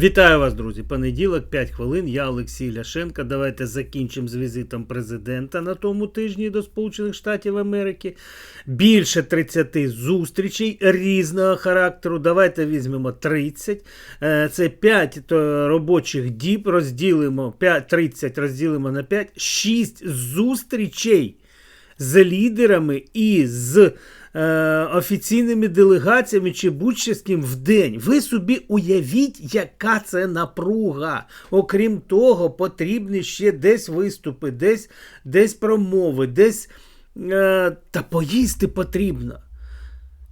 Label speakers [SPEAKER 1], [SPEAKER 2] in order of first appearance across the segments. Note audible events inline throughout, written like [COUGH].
[SPEAKER 1] Вітаю вас, друзі. Понеділок, 5 хвилин. Я Олексій Ляшенко. Давайте закінчимо з візитом президента на тому тижні до Сполучених Штатів Америки. Більше 30 зустрічей різного характеру. Давайте візьмемо 30. Е, Це 5 то робочих діб. Розділимо 5, 30 розділимо на 5. 6 зустрічей з лідерами і з е, офіційними делегаціями чи будь-що з ким в день. Ви собі уявіть, яка це напруга. Окрім того, потрібні ще десь виступи, десь, десь промови, десь е, та поїсти потрібно.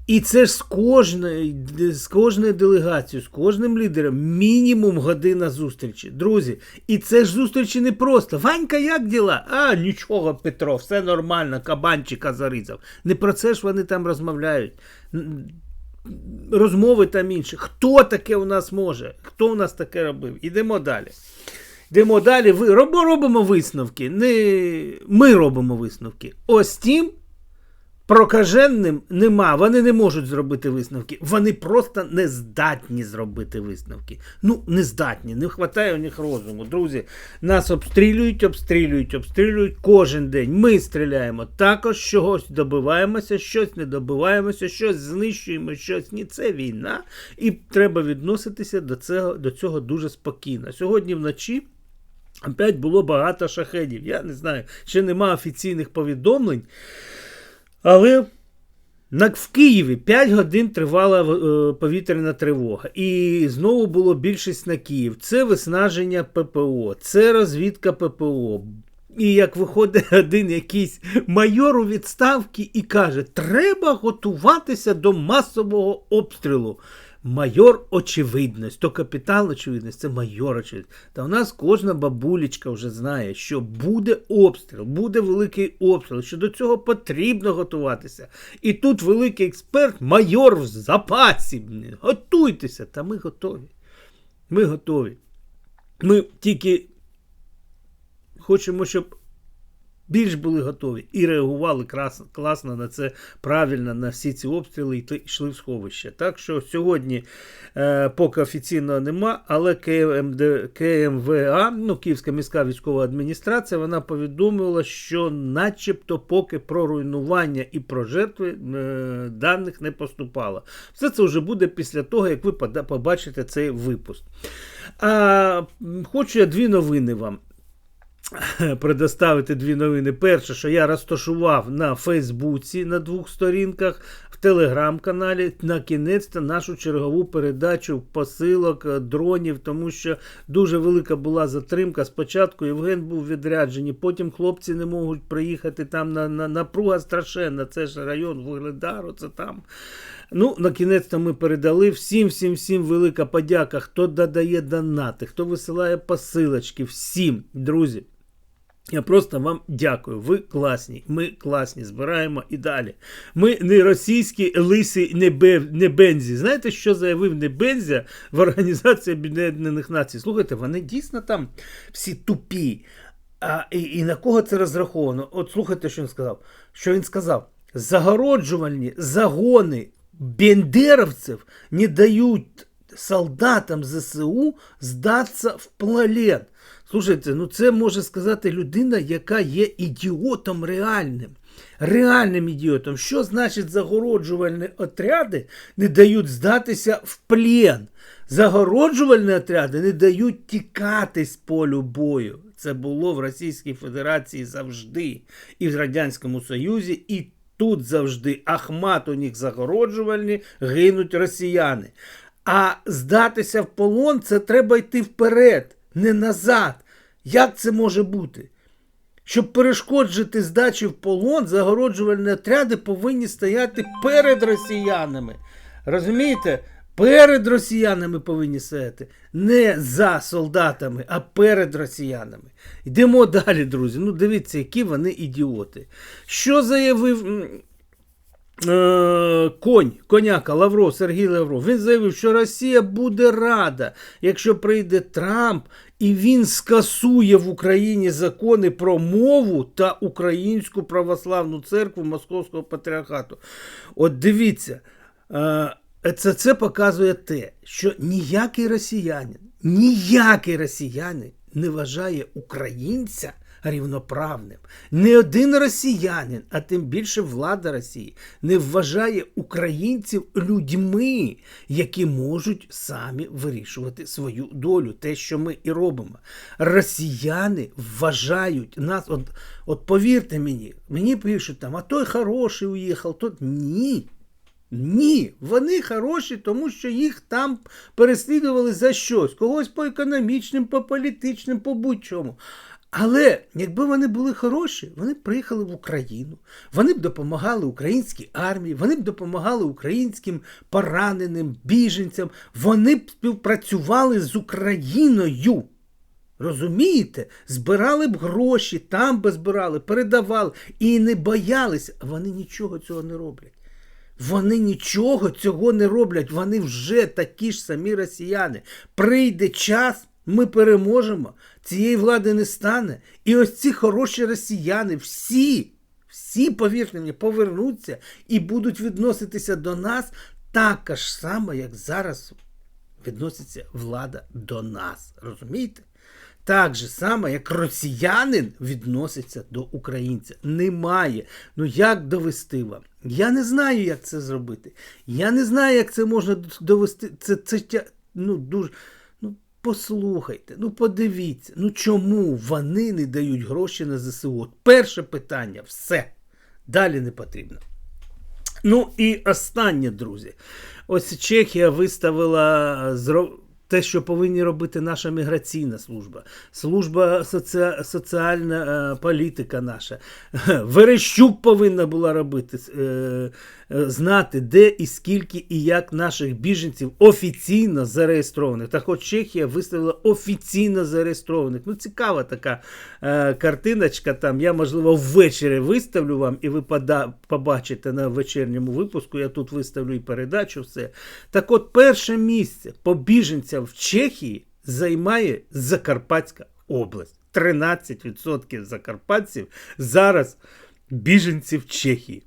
[SPEAKER 1] І це ж з кожної, з кожною делегацією, з кожним лідером мінімум година зустрічі. Друзі, і це ж зустрічі не просто. Ванька, як діла? А, нічого, Петро, все нормально, кабанчика зарізав. Не про це ж вони там розмовляють. Розмови там інші. Хто таке у нас може? Хто у нас таке робив? Ідемо далі. Йдемо далі. Ви робимо висновки. Не ми робимо висновки. Ось тим, Прокаженним нема, вони не можуть зробити висновки. Вони просто не здатні зробити висновки. Ну, не здатні, не вистачає у них розуму. Друзі, нас обстрілюють, обстрілюють, обстрілюють кожен день. Ми стріляємо також, чогось добиваємося, щось не добиваємося, щось знищуємо, щось ні. Це війна. І треба відноситися до цього, до цього дуже спокійно. Сьогодні вночі. Опять було багато шахедів. Я не знаю, ще нема офіційних повідомлень. Але в Києві 5 годин тривала е, повітряна тривога. І знову було більшість на Київ. Це виснаження ППО, це розвідка ППО. І як виходить [LAUGHS] один якийсь майор у відставці і каже: треба готуватися до масового обстрілу. Майор очевидність, то капітал очевидність, це майор очевидність. Та у нас кожна бабулечка вже знає, що буде обстріл, буде великий обстріл, що до цього потрібно готуватися. І тут великий експерт, майор в запасі. Готуйтеся, та ми готові. Ми готові. Ми тільки хочемо, щоб більш були готові і реагували крас- класно на це правильно на всі ці обстріли і йшли в сховище. Так що сьогодні е, поки офіційного нема, але КМД, КМВА, ну Київська міська військова адміністрація, вона повідомила, що начебто поки про руйнування і про жертви е, даних не поступало. Все це вже буде після того, як ви побачите цей випуск. А, хочу я дві новини вам [LAUGHS] предоставити дві новини. Перше, що я розташував на Фейсбуці на двох сторінках, в телеграм-каналі на кінець нашу чергову передачу посилок е, дронів, тому що дуже велика була затримка. Спочатку Євген був відряджений, потім хлопці не можуть приїхати. Там на, на напруга страшенна. Це ж район Вугледару, це там. Ну, на кінець ми передали. Всім, всім, всім велика подяка, хто додає донати, хто висилає посилочки. Всім, друзі. Я просто вам дякую. Ви класні. Ми класні. Збираємо і далі. Ми не російські лисі небензі. Знаєте, що заявив Небензя в Організації Об'єднаних Націй? Слухайте, вони дійсно там всі тупі. А, і, і на кого це розраховано? От слухайте, що він сказав. Що він сказав? Загороджувальні загони бендеровців не дають солдатам ЗСУ здатися в плен. Слушайте, ну це може сказати людина, яка є ідіотом реальним. Реальним ідіотом. Що значить загороджувальні отряди не дають здатися в плен? Загороджувальні отряди не дають тікати з полю бою. Це було в Російській Федерації завжди. І в Радянському Союзі, і тут завжди. Ахмат у них загороджувальні, гинуть росіяни. А здатися в полон це треба йти вперед, не назад. Як це може бути? Щоб перешкоджити здачі в полон, загороджувальні отряди повинні стояти перед росіянами. Розумієте? Перед росіянами повинні стояти. Не за солдатами, а перед росіянами. Йдемо далі, друзі. Ну, дивіться, які вони ідіоти. Що заявив е, конь, коняка Лавров, Сергій Лавров? Він заявив, що Росія буде рада, якщо прийде Трамп і він скасує в Україні закони про мову та Українську православну церкву Московського патріархату. От дивіться. Е, це, це показує те, що ніякий росіянин, ніякий росіянин не вважає українця рівноправним. Не один росіянин, а тим більше влада Росії, не вважає українців людьми, які можуть самі вирішувати свою долю, те, що ми і робимо. Росіяни вважають нас, от, от повірте мені, мені пишуть там, а той хороший уїхав, тот ні. Ні, вони хороші, тому що їх там переслідували за щось, когось по економічним, по політичним, по будь-чому. Але якби вони були хороші, вони б приїхали в Україну, вони б допомагали українській армії, вони б допомагали українським пораненим, біженцям, вони б співпрацювали з Україною. Розумієте? Збирали б гроші, там би збирали, передавали і не боялися. Вони нічого цього не роблять. Вони нічого цього не роблять. Вони вже такі ж самі росіяни. Прийде час, ми переможемо, цієї влади не стане. І ось ці хороші росіяни, всі, всі, повірте мені, повернуться і будуть відноситися до нас так ж само, як зараз відноситься влада до нас. Розумієте? Так же само, як росіянин відноситься до українця. Немає. Ну як довести вам? Я не знаю, як це зробити. Я не знаю, як це можна довести. Це, це ну, дуже. Послухайте, ну подивіться, ну чому вони не дають гроші на ЗСУ? От перше питання, все. Далі не потрібно. Ну і останнє, друзі. Ось Чехія виставила те, що повинні робити наша міграційна служба, служба соці... соціальна е, політика наша. [LAUGHS] Верещук повинна була робити, е, е, знати, де і скільки і як наших біженців офіційно зареєстрованих. Так от Чехія виставила офіційно зареєстрованих. Ну, цікава така е, картиночка. Там я, можливо, ввечері виставлю вам, і ви пода- побачите на вечірньому випуску. Я тут виставлю і передачу. Все. Так от, перше місце по біженцям в Чехії займає Закарпатська область. 13% закарпатців зараз біженці в Чехії.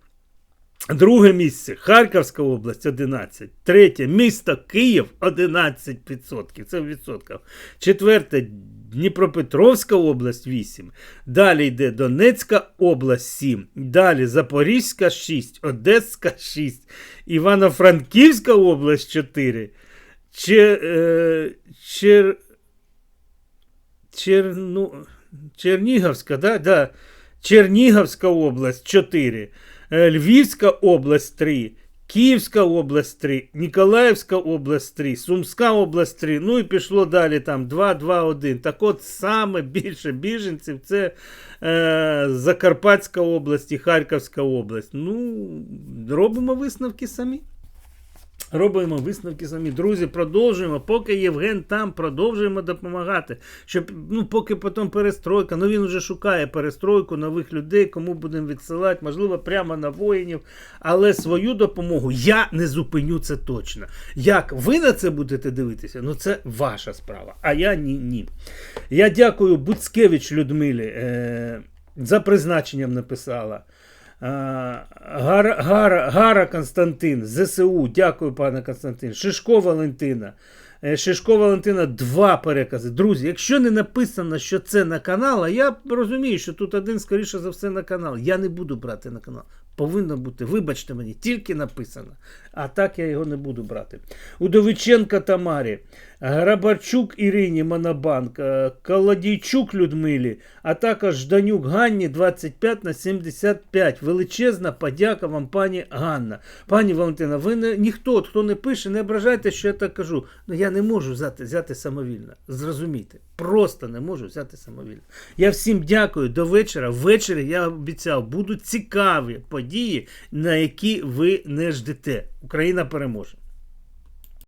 [SPEAKER 1] Друге місце Харківська область 11. Третє місто Київ 11%. Це в відсотках. Четверте Дніпропетровська область 8. Далі йде Донецька область 7. Далі Запорізька 6, Одеська 6, Івано-Франківська область 4. Чер, е, чер, Черну, Чернігівська, да? Да. Чернігівська область 4, е, Львівська область 3, Київська область 3, Ніколаївська область 3, Сумська область 3, ну і пішло далі там 2, 2, 1. Так от саме більше біженців це е, Закарпатська область і Харківська область. Ну, робимо висновки самі. Робимо висновки самі. Друзі, продовжуємо. Поки Євген там, продовжуємо допомагати. Щоб, ну, поки потім перестройка. Ну він вже шукає перестройку нових людей, кому будемо відсилати, можливо, прямо на воїнів. Але свою допомогу я не зупиню це точно. Як ви на це будете дивитися, ну це ваша справа. А я ні. ні. Я дякую Буцкевич Людмилі. Е- за призначенням написала. Гара, Гара, Гара Константин, ЗСУ, дякую, пане Константин. Шишко Валентина. Е, Шишко Валентина два перекази. Друзі, якщо не написано, що це на канал, а я розумію, що тут один, скоріше за все, на канал. Я не буду брати на канал. Повинно бути, вибачте мені, тільки написано. А так я його не буду брати. Удовиченка Тамарі, Грабарчук Ірині Монобанк, е, Колодійчук Людмилі, а також Жданюк Ганні 25 на 75. Величезна подяка вам, пані Ганна. Пані Валентина, ви не ніхто, хто не пише, не ображайте, що я так кажу. Ну я не можу взяти, взяти самовільно. Зрозумійте. Просто не можу взяти самовільно. Я всім дякую до вечора. Ввечері я обіцяв, будуть цікаві події, на які ви не ждете. Україна переможе.